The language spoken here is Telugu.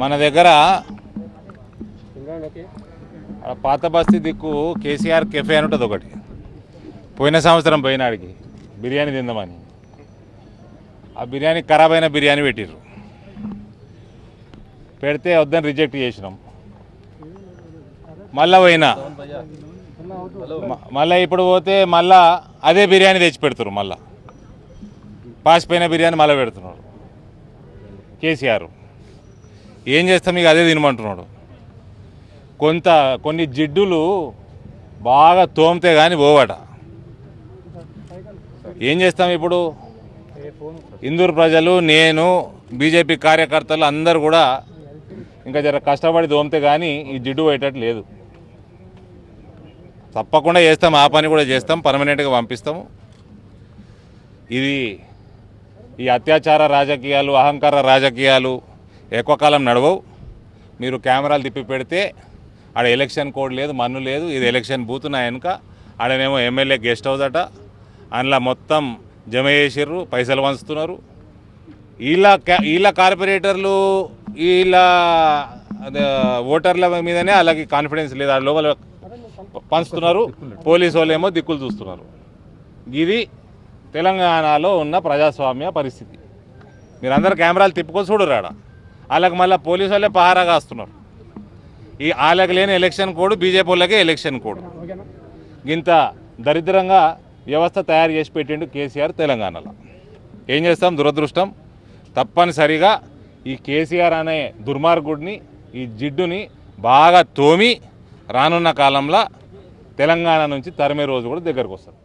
మన దగ్గర పాత బస్తీ దిక్కు కేసీఆర్ కెఫే అని ఉంటుంది ఒకటి. పోయిన సంవత్సరం పోయినాడికి బిర్యానీ తిందామని. ఆ బిర్యానీ ఖరాబ్ అయిన బిర్యానీ పెట్టిర్రు. పెడితే వద్దని రిజెక్ట్ చేసినాం. మళ్ళా పోయినా. మళ్ళీ ఇప్పుడు పోతే మళ్ళా అదే బిర్యానీ తెచ్చి పెడుతున్నారు మళ్ళా. పాసిపోయిన బిర్యానీ మళ్ళీ పెడుతున్నారు. కేసీఆర్. ఏం చేస్తాం? ఇక అదే తినమంటున్నాడు. కొంత కొన్ని జిడ్డులు బాగా తోమితే కానీ పోవట. ఏం చేస్తాం ఇప్పుడు? ఇందూరు ప్రజలు నేను బీజేపీ కార్యకర్తలు అందరూ కూడా ఇంకా జర కష్టపడి దోమితే కానీ ఈ జిడ్డు పోయేటట్టు లేదు. తప్పకుండా చేస్తాం. ఆ పని కూడా చేస్తాం. పర్మనెంట్గా పంపిస్తాము. ఇది ఈ అత్యాచార రాజకీయాలు అహంకార రాజకీయాలు ఎక్కువ కాలం నడవవు. మీరు కెమెరాలు తిప్పి పెడితే ఆడ ఎలక్షన్ కోడ్ లేదు మన్ను లేదు ఇది ఎలక్షన్ బూత్ నా వెనుక. ఆడనేమో ఎమ్మెల్యే గెస్ట్ హౌస్ అట అందులో మొత్తం జమ చేసిర్రు పైసలు పంచుతున్నారు. వీళ్ళ క్యా- వీళ్ళ కార్పొరేటర్లు వీళ్ళ అదే ఓటర్ల మీదనే అలాగే కాన్ఫిడెన్స్ లేదు. ఆ లోపల పంచుతున్నారు పోలీసు వాళ్ళు ఏమో దిక్కులు చూస్తున్నారు. ఇది తెలంగాణలో ఉన్న ప్రజాస్వామ్య పరిస్థితి. మీరందరూ కెమెరాలు తిప్పుకొని చూడరాడా ఆడ. వాళ్ళకి మళ్ళీ పోలీసు వాళ్ళే పహారా కాస్తున్నారు. ఈ వాళ్ళకి లేని ఎలక్షన్ కోడ్ బీజేపీ వాళ్ళకే ఎలక్షన్ కోడ్. ఇంత దరిద్రంగా వ్యవస్థ తయారు చేసి పెట్టిండు కేసీఆర్ తెలంగాణలో. ఏం చేస్తాం? దురదృష్టం. తప్పనిసరిగా ఈ కేసీఆర్ అనే దుర్మార్గుడిని ఈ జిడ్డుని బాగా తోమి రానున్న కాలంలో తెలంగాణ నుంచి తరిమే రోజు కూడా దగ్గరకు వస్తారు